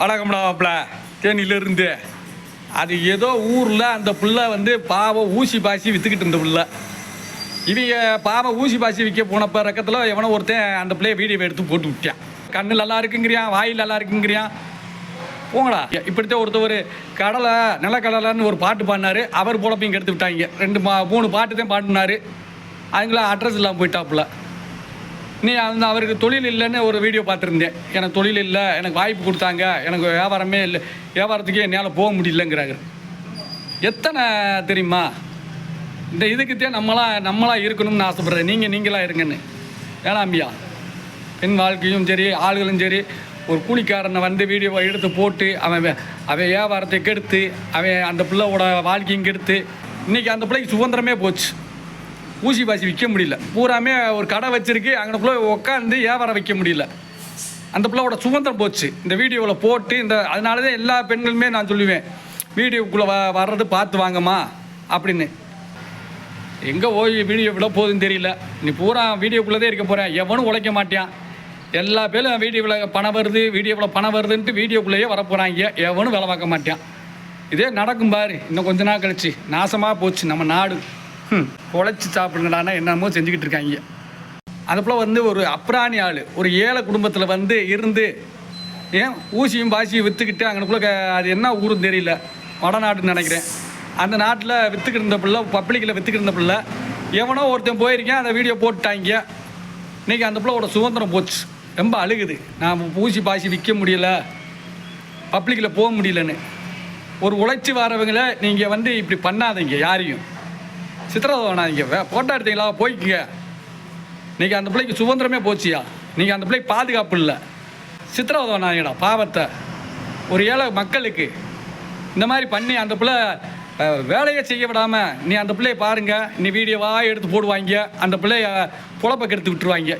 வணக்கம்டாப்ல தேனியிலிருந்து அது ஏதோ ஊரில் அந்த புள்ள வந்து பாவம் ஊசி பாசி விற்றுக்கிட்டு இருந்த புள்ள. இவங்க பாவம் ஊசி பாசி விற்க போனப்போ ரக்கத்தில் எவனோ ஒருத்தன் அந்த பிள்ளைய வீடியோ எடுத்து போட்டு விட்டான். கண்ணு நல்லா இருக்குங்கிறியான் வாயில் நல்லா இருக்குங்கிறியான். போங்களா இப்படித்தான் ஒருத்தவர் கடலை நிலக்கடலைன்னு ஒரு பாட்டு பாடினாரு. அவர் போலப்பையும் கெடுத்து விட்டாங்க. ரெண்டு மா மூணு பாட்டு தான் பாடினாரு. அவங்கள அட்ரஸ் இல்லாமல் போயிட்டாப்புல. நீ அந்த அவருக்கு தொழில் இல்லைன்னு ஒரு வீடியோ பார்த்துருந்தேன். எனக்கு தொழில் இல்லை எனக்கு வாய்ப்பு கொடுத்தாங்க எனக்கு வியாபாரமே இல்லை வியாபாரத்துக்கே என்னால் போக முடியலங்கிறாங்க எத்தனை தெரியுமா? இந்த இதுக்குத்தான் நம்மளாம் நம்மளாம் இருக்கணும்னு ஆசைப்படுறேன் நீங்கள் நீங்களா இருங்கன்னு. வேணாம்பியா பெண் வாழ்க்கையும் சரி ஆளுகளும் சரி ஒரு கூலிக்காரனை வந்து வீடியோவை எடுத்து போட்டு அவன் அவன் வியாபாரத்தை கெடுத்து அவன் அந்த பிள்ளையோட வாழ்க்கையும் கெடுத்து இன்றைக்கி அந்த பிள்ளைக்கு சுதந்திரமே போச்சு. ஊசி பாசி விற்க முடியல. பூராமே ஒரு கடை வச்சிருக்கு அங்கே போய் உட்காந்து வியாபாரம் வைக்க முடியல. அந்த பிள்ளையோட சுதந்திரம் போச்சு. இந்த வீடியோவில் போட்டு இந்த அதனால தான் எல்லா பெண்களுமே நான் சொல்லுவேன் வீடியோக்குள்ளே வ வர்றது பார்த்து வாங்கம்மா அப்படின்னு. எங்கே போய் வீடியோ விட போகுதுன்னு தெரியல. நீ பூரா வீடியோக்குள்ளே தான் இருக்க போகிறேன் எவனும் உழைக்க மாட்டான் எல்லா பேரும் வீடியோவில் பணம் வருது வீடியோவில் பணம் வருதுன்ட்டு வீடியோக்குள்ளேயே வர போகிறாங்க எவனும் வேலை பார்க்க மாட்டான் இதே நடக்கும் பாரு. இன்னும் கொஞ்ச நாள் கழிச்சு. நாசமாக போச்சு நம்ம நாடு. ம் உழைச்சி சாப்பிடுங்கடான்னா என்னமோ செஞ்சுக்கிட்டு இருக்காங்க. அதுபோல் வந்து ஒரு அப்ராணி ஆள் ஒரு ஏழை குடும்பத்தில் வந்து இருந்து ஏன் ஊசியும் பாசியும் விற்றுக்கிட்டு அங்கனுக்குள்ள அது என்ன ஊரும் தெரியல. வடநாடுன்னு நினைக்கிறேன். அந்த நாட்டில் விற்றுக்கிட்டு இருந்த பிள்ளை பப்ளிக்கில் விற்றுக்கிட்டு இருந்த பிள்ளை எவனோ ஒருத்தன் போயிருக்கேன் அந்த வீடியோ போட்டுட்டாங்க. இன்றைக்கி அந்த பிள்ளையோட சுதந்திரம் போச்சு. ரொம்ப அழுகுது. நான் ஊசி பாசி விற்க முடியல. பப்ளிக்கில் போக முடியலன்னு. ஒரு உழைச்சி வரவங்கள நீங்கள் வந்து இப்படி பண்ணாதீங்க யாரையும். சித்திரவதை வேணாதீங்க வே- ஃபோட்டோ எடுத்தீங்களா? போய்க்குங்க. நீங்கள் அந்த பிள்ளைக்கு சுதந்திரமே போச்சியா? நீங்கள் அந்த பிள்ளைக்கு பாதுகாப்பு இல்லை. சித்திரவதை வேணாங்கடா பாவத்தை. ஒரு ஏழை மக்களுக்கு இந்த மாதிரி பண்ணி அந்த பிள்ளை வேலையை செய்ய விடாமல் நீ அந்த பிள்ளைய பாருங்கள் நீ வீடியோவாக எடுத்து போடுவாங்க. அந்த பிள்ளைய பொழப்பை கெடுத்து விட்டுருவாங்க.